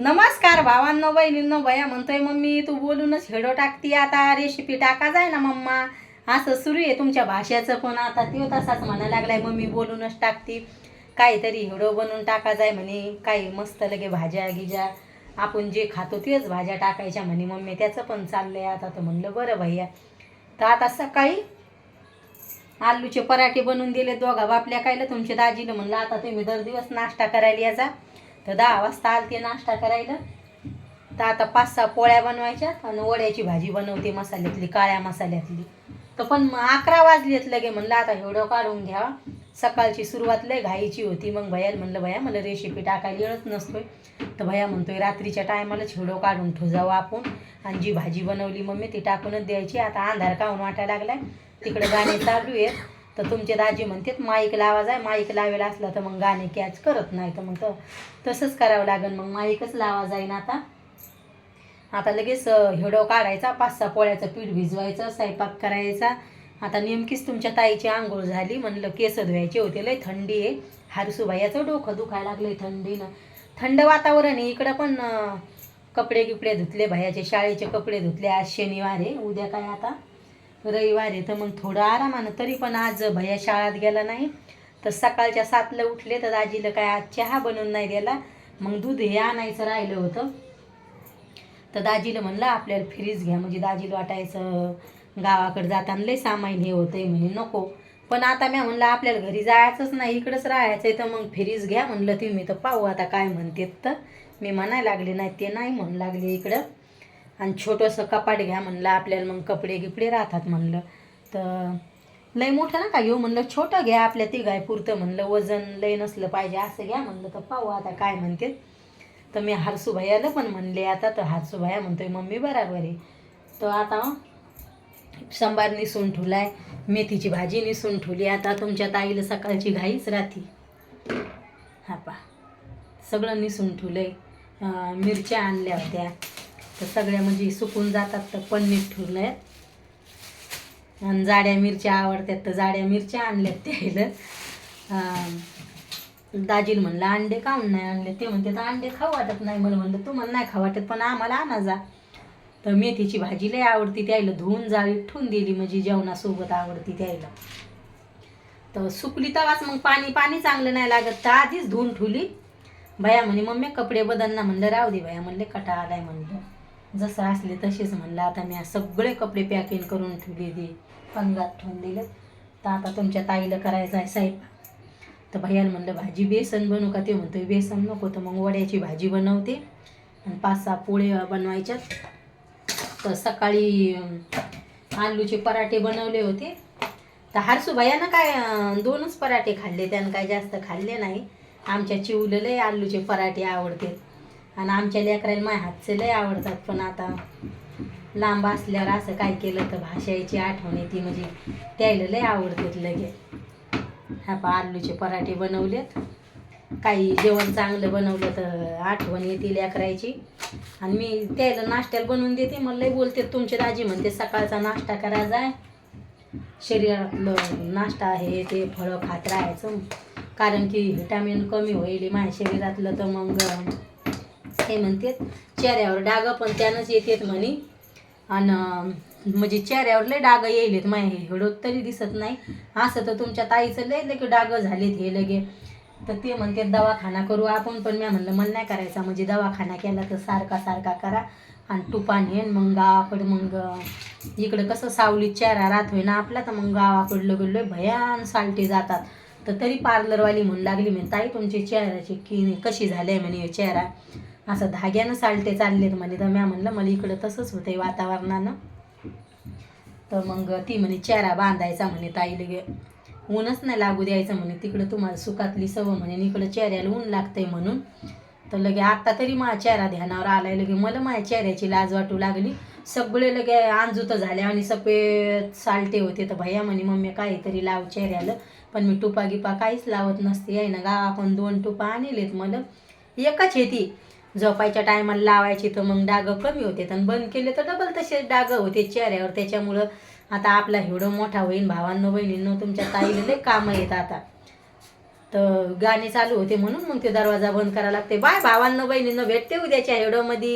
नमस्कार भावांनो बहिणींनो भया म्हणतोय मम्मी तू बोलूनच हेडो टाकती आता रेसिपी टाका जाय ना मम्मा. असं सुरू आहे तुमच्या भाषेचं पण आता तो तसाच म्हणायला लागलाय मम्मी बोलूनच टाकती. काहीतरी हेडो बनवून टाका जाय म्हणे काही मस्त लगे भाज्या गिज्या. आपण जे खातो तेच भाज्या टाकायच्या म्हणे मम्मी त्याचं पण चाललंय आता. तर म्हणलं बरं भैया. तर आता सकाळी आलूचे पराठे बनवून दिले दोघा बापल्या कायला तुमच्या दाजीनं म्हणलं आता तुम्ही दर दिवस नाश्ता करायला याचा तर दहा वाजता आलते नाश्ता करायला. तर आता पाच सहा पोळ्या बनवायच्या आणि वड्याची भाजी बनवते मसाल्यातली काळ्या मसाल्यातली. तर पण मग अकरा वाजलेत लगे म्हणलं आता एवढं काढून घ्या. सकाळची सुरुवात लय घाईची होती. मग भैयाला म्हणलं भैया मला रेसिपी टाकायला येळच नसतोय. तर भैया म्हणतोय रात्रीच्या टायमालाच हिडो काढून ठेवावं आपण. आणि जी भाजी बनवली मम्मी ती टाकूनच द्यायची. आता अंधार काहून वाटायला लागलाय? तिकडे गाणे चालू आहेत. तर तुमचे दाजी म्हणतात माईक लावा जाय माईक लावेला असला तर मग गाणे कॅच करत नाही तर मग तर तसंच करावं लागेल. मग माईकच लावा जाईन आता. आता लगेच हिडो काढायचा पाच सहा पोळ्याचं पीठ भिजवायचं स्वयंपाक करायचा. आता नेमकीच तुमच्या ताईची आंघोळ झाली म्हणलं केस धुवायचे होते लय थंडी आहे. हारसूबाईचं डोकं दुखायला लागलंय थंडीनं. थंड वातावरण आहे इकडं पण कपडे गिपडे धुतले भयाचे शाळेचे कपडे धुतले आज शनिवार आहे उद्या काय आता? रविवार आहे तर मग थोडं आरामानं तरी पण आज भैया शाळेत गेला नाही. तर सकाळच्या सातला उठले तर दाजीला काय आज चहा बनवून नाही दिला. मग दूध हे आणायचं राहिलं होतं. तर दाजीला म्हणलं आपल्याला फ्रीज घ्या. म्हणजे दाजीला वाटायचं गावाकडे जाताना लय सामान हे होतंय म्हणे नको. पण आता मी म्हणलं आपल्याला घरी जायचंच नाही इकडंच राहायचं आहे तर मग फ्रीज घ्या. म्हणलं तुम्ही तर पाहू आता काय म्हणते तर. मी म्हणायला लागले नाही ते नाही म्हणू लागले इकडं. आणि छोटंसं कपाट घ्या म्हणलं आपल्याला मग कपडे गिपडे राहतात म्हणलं. तर लय मोठं नका घेऊ म्हणलं छोटं घ्या आपल्या तिघाय पुरतं म्हणलं. वजन लय नसलं पाहिजे असं घ्या म्हणलं तर पाहू आता काय म्हणते. तर मी हारसूभायाला पण म्हणले आता तर हारसूभाया म्हणतोय मम्मी बराबर आहे. तर आता सांबार निसून ठेवलाय मेथीची भाजी निसून ठुली. आता तुमच्या ताईला सकाळची घाईच राहती. हा पा सगळं निसून ठुलंय. आहे मिरच्या आणल्या होत्या. तर सगळ्या म्हणजे सुकून जातात तर पन्नीस ठुलं आहेत आणि जाड्या मिरच्या आवडतात तर जाड्या मिरच्या आणल्यात त्याला. दाजील म्हणलं अंडे काऊन नाही आणले? ते म्हणते तर अंडे खाऊ वाटत नाही. मला म्हणलं तुम्हाला नाही खाऊ वाटत पण आम्हाला आणा जा. तर मेथीची भाजी लय आवडती त्याला धुवून जाळी ठेवून दिली म्हणजे जेवणासोबत आवडती त्याला. तर सुकली तवाच मग पाणी पाणी चांगलं नाही लागत. तर आधीच धुवून ठेवली. भया म्हणे मम्मी कपडे बदलना म्हणलं राहू दे भया. म्हणले कटा आलाय म्हणलं. जसं असले तसेच म्हणलं आता मी सगळे कपडे पॅकिंग करून ठेवले ते पंगात ठेवून दिले तर आता तुमच्या ताईला करायचं आहे साहेब. तर भैयाला म्हणलं भाजी बेसन बनवू का? ते म्हणतो बेसन नको. तर मग वड्याची भाजी बनवते आणि पाच सहा पोळे बनवायच्यात तर सकाळी आलूचे पराठे बनवले होते. तर हारसू भैयानं काय दोनच पराठे खाल्ले त्यानं काय जास्त खाल्ले नाही. आमच्या चिवलेले आलूचे पराठे आवडते. आणि आमच्या लेकराला माझ्या हातचे लय आवडतात पण आता लांब असल्यावर असं काय केलं तर भाषाची आठवण येते. म्हणजे त्याला लय आवडतात लगे हा पा आलूचे पराठे बनवलेत. काही जेवण चांगलं बनवलं तर आठवण येते लेकरायची. आणि मी त्याला नाश्त्याला बनवून देते. मला लय बोलते तुमचे दाजी म्हणते सकाळचा नाश्ता करा जाय. शरीरातलं नाश्ता आहे ते फळं खात राहायचं. कारण की व्हिटॅमिन कमी होईल माझ्या शरीरातलं तर मग हे म्हणते चेहऱ्यावर डागं पण त्यानंच येतात म्हणे. आणि म्हणजे चेहऱ्यावर लय डागं येईलेत माय एवढं तरी दिसत नाही. असं तर तुमच्या ताईचं लय लगे डागं झालेत हे लगे. तर ते म्हणते दवाखाना करू आपण पण. मी म्हणलं मला नाही करायचा म्हणजे दवाखाना केला तर सारखा सारखा करा. आणि तुपान येईन मग गावाकडं मग इकडं कसं सावलीत चेहरा राहत होय ना आपला तर मग गावाकडलं गेलो भयान सालटे जातात. तर तरी पार्लरवाली म्हणू लागली म्हणे ताई तुमचे चेहऱ्याची की कशी झाले आहे म्हणे चेहरा? असं धाग्यानं सालटे चाललेत म्हणे. तर म्या म्हणलं मला इकडं तसंच होतंय वातावरणानं. तर मग ती म्हणे चेहरा बांधायचा म्हणे ताई लगे ऊनच नाही लागू द्यायचं म्हणे. तिकडं तुम्हाला सुखातली सवय म्हणे. इकडं चेहऱ्याला ऊन लागतंय म्हणून. तर लगे आत्ता तरी माझ्या चेहरा ध्यानावर आलाय लगे. मला माझ्या चेहऱ्याची लाज वाटू लागली. सगळे लगे अंजुत झाले आणि सफेद सालटे होते. तर भैया म्हणे मम्मी काहीतरी लाव चेहऱ्याला. पण मी टुपा गिपा काहीच लावत नसते. आहे ना गावाकडून दोन टुपा आणलेत मला. एकच आहे ती. झोपायच्या टायमाला लावायची तर मग डागं कमी होते. आणि बंद केले तर डबल तसे डागं होते चेहऱ्यावर. त्याच्यामुळं आता आपला एवढं मोठा होईन. भावांनो बहिणींनो तुमच्या ताईला लई कामं येत आता. तर गाणे चालू होते म्हणून मग ते दरवाजा बंद करायला लागते. बाय भावांनो बहिणींनो भेटते उद्याच्या हेडोमध्ये.